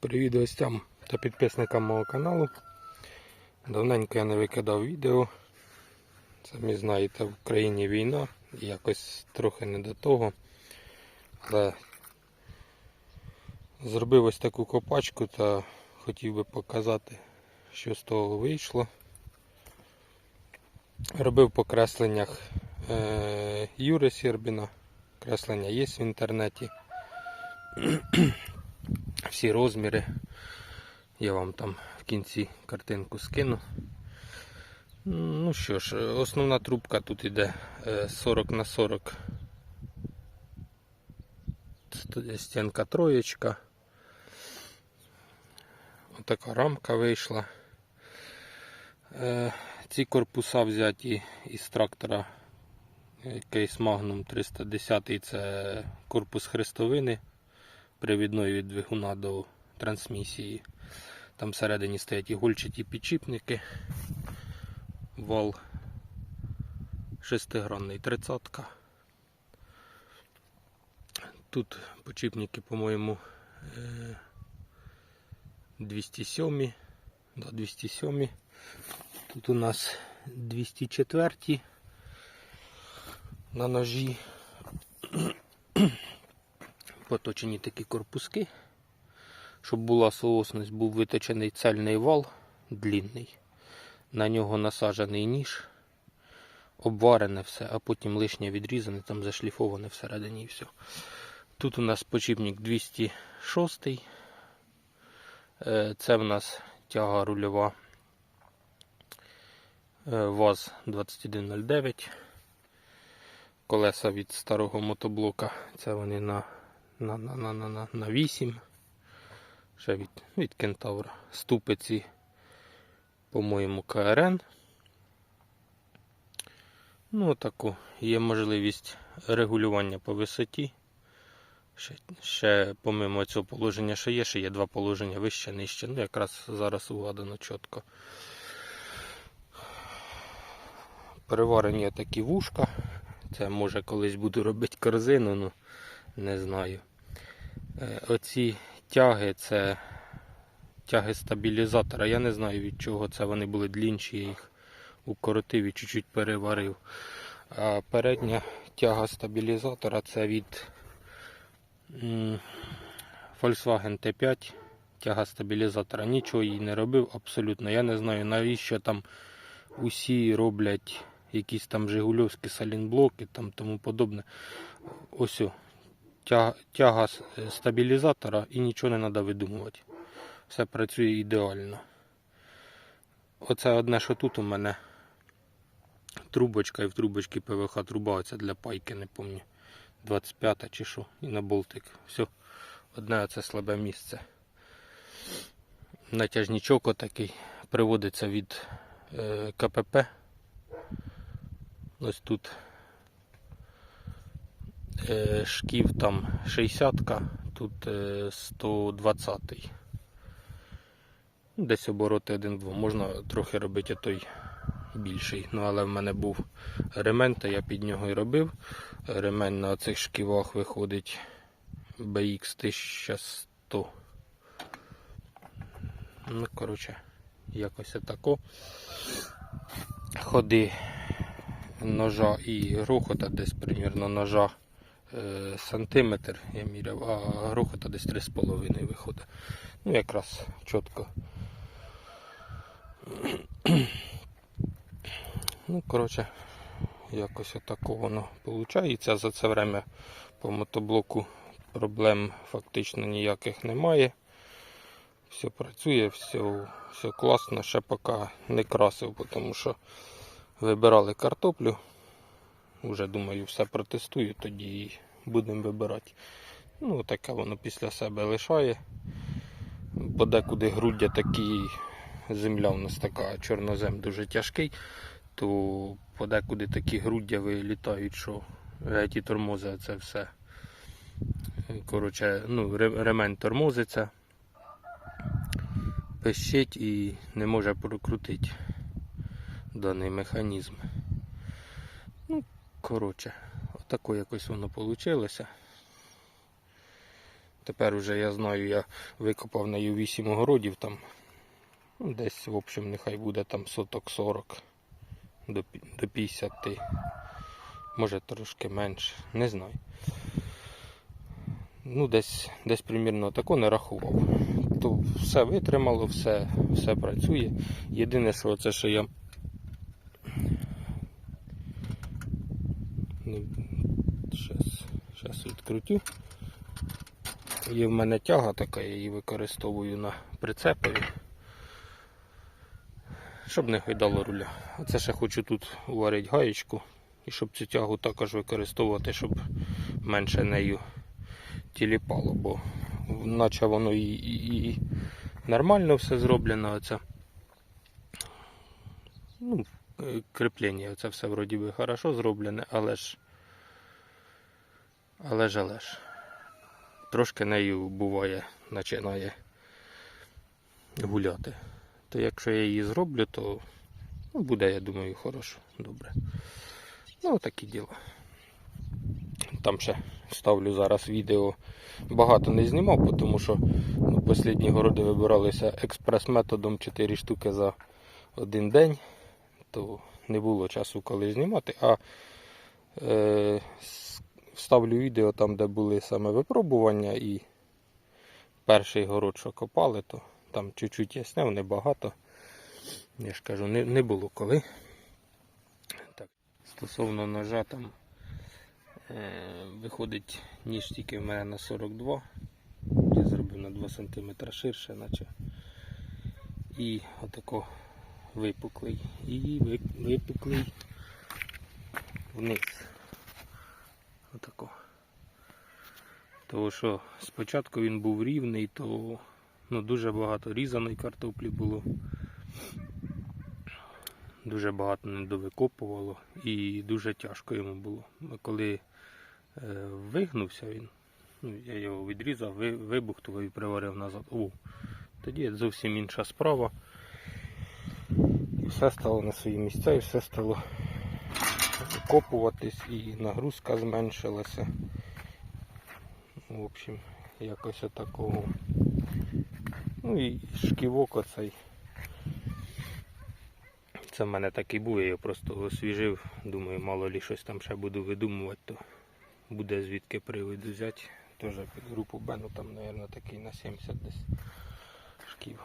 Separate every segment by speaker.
Speaker 1: Привіт гостям та підписникам мого каналу. Давненько я не викидав відео. Самі знаєте, в країні війна, якось трохи не до того. Але зробив ось таку копачку та хотів би показати, що з того вийшло. Робив по кресленнях е, Юри Сірбіна. Креслення є в інтернеті. Всі розміри. Я вам там в кінці картинку скину. Ну що ж, основна трубка тут іде е, 40 на 40 стінка троєчка. Отака рамка вийшла. Е, Ці корпуса взяті із трактора Кейс Magnum 310 це корпус хрестовини привідної від двигуна до трансмісії. Там всередині стоять ігольчаті підчіпники. Вал шестигранний тридцатка. Тут почіпники, по-моєму, е, 207. Да, 207. Тут у нас 204 на ножі. Поточені такі корпуски. Щоб була соосність, був виточений цельний вал длінний. На нього насаджений ніж, обварене все, а потім лишнє відрізане, там зашліфоване всередині і все. Тут у нас почіпник 206. Е, Це в нас тяга рульова е, ВАЗ 2109. Колеса від старого мотоблока. Це вони на на, на, на, на, на, на 8. Ще від, від кентавра. Ступиці, по-моєму, КРН. Ну, таку. Є можливість регулювання по висоті. Ще, ще помимо цього положення, що є, ще є два положення вище, нижче. Ну, якраз зараз угадано чітко. Переварені такі вушка. Це може колись буду робити корзину, ну не знаю. Е, Оці тяги це тяги стабілізатора. Я не знаю від чого це вони були длінші, я їх укоротив і чуть-чуть переварив. А передня тяга стабілізатора це від Volkswagen T5. Тяга стабілізатора. Нічого їй не робив абсолютно. Я не знаю навіщо там усі роблять якісь там Жигульовські салінблоки там тому подобне. Ось тяга, стабілізатора і нічого не треба видумувати. Все працює ідеально. Оце одне, що тут у мене трубочка і в трубочці ПВХ труба оця для пайки, не пам'ятаю. 25 чи що, і на болтик. Все, одне оце слабе місце. Натяжничок отакий приводиться від е, КПП. Ось тут шків там 60-ка, тут е, 120 Десь обороти 1-2. Можна трохи робити той більший. Ну, але в мене був ремень, то я під нього і робив. Ремень на цих шківах виходить BX 1100. Ну, коротше, якось отако. Ходи ножа і грохота десь примірно ножа е, сантиметр я міряв, а грохота десь 3,5 виходить. Ну якраз чітко. Ну, коротше, якось отако воно виходить. За це время по мотоблоку проблем фактично ніяких немає. Все працює, все, все класно, ще поки не красив, тому що вибирали картоплю. Уже думаю, все протестую, тоді і будемо вибирати. Ну, таке воно після себе лишає. Подекуди груддя такі, земля у нас така, чорнозем дуже тяжкий, то подекуди такі груддя вилітають, що геть і тормози це все. Коротше, ну, ремень тормозиться, пищить і не може прокрутити даний механізм. Коротше, отако якось воно вийшло. Тепер уже я знаю, я викопав нею 8 огородів там. Ну, десь, в общем, нехай буде там соток 40 до, до 50. Може трошки менше, не знаю. Ну, десь, десь примірно тако не рахував. То все витримало, все, все працює. Єдине, що це, що я. Не... Щас, відкрутю. Є в мене тяга така, я її використовую на прицепові. Щоб не гойдало руля. Оце ще хочу тут уварити гаєчку. І щоб цю тягу також використовувати, щоб менше нею тіліпало, бо наче воно і, і, і нормально все зроблено. Оце. Ну, е, кріплення, це все вроді би хорошо зроблене, але ж. Але ж, але ж. Трошки нею буває, починає гуляти. То якщо я її зроблю, то ну, буде, я думаю, хорошо, добре. Ну, такі діла. Там ще ставлю зараз відео. Багато не знімав, тому що ну, останні городи вибиралися експрес-методом 4 штуки за один день, то не було часу коли знімати. А е, вставлю відео там, де були саме випробування і перший город, що копали, то там чуть-чуть я сняв, небагато. Я ж кажу, не, не було коли. Так, стосовно ножа там е, виходить ніж тільки в мене на 42. Я зробив на 2 см ширше, наче. І отако випуклий. І випуклий вниз. Отако. Тому що спочатку він був рівний, то ну, дуже багато різаної картоплі було. Дуже багато не довикопувало і дуже тяжко йому було. Коли е, вигнувся він, ну, я його відрізав, ви- вибухтував і приварив назад. О, тоді зовсім інша справа. Все стало на свої місця, і все стало викопуватись, і нагрузка зменшилася. В общем, якось отакого. Ну і шківок оцей. Це в мене такий був, я його просто освіжив. Думаю, мало лі щось там ще буду видумувати, то буде звідки привид взяти. Теж під групу Б, ну там, мабуть, такий на 70 десь шків.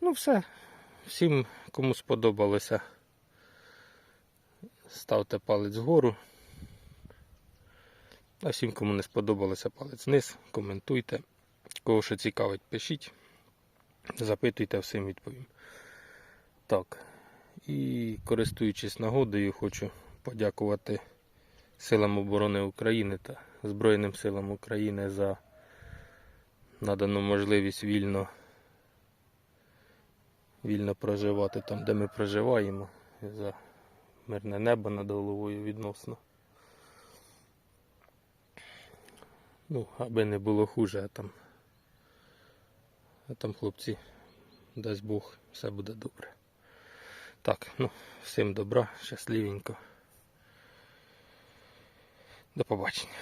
Speaker 1: Ну все. Всім, кому сподобалося, ставте палець вгору. А всім, кому не сподобалося, палець вниз, коментуйте. Кого що цікавить, пишіть. Запитуйте, всім відповім. Так. І користуючись нагодою, хочу подякувати Силам оборони України та Збройним силам України за надану можливість вільно, вільно проживати там, де ми проживаємо, за мирне небо над головою відносно. Ну, аби не було хуже, а там. А там хлопці, дасть Бог, все буде добре. Так, ну, всім добра, щасливенько. До побачення.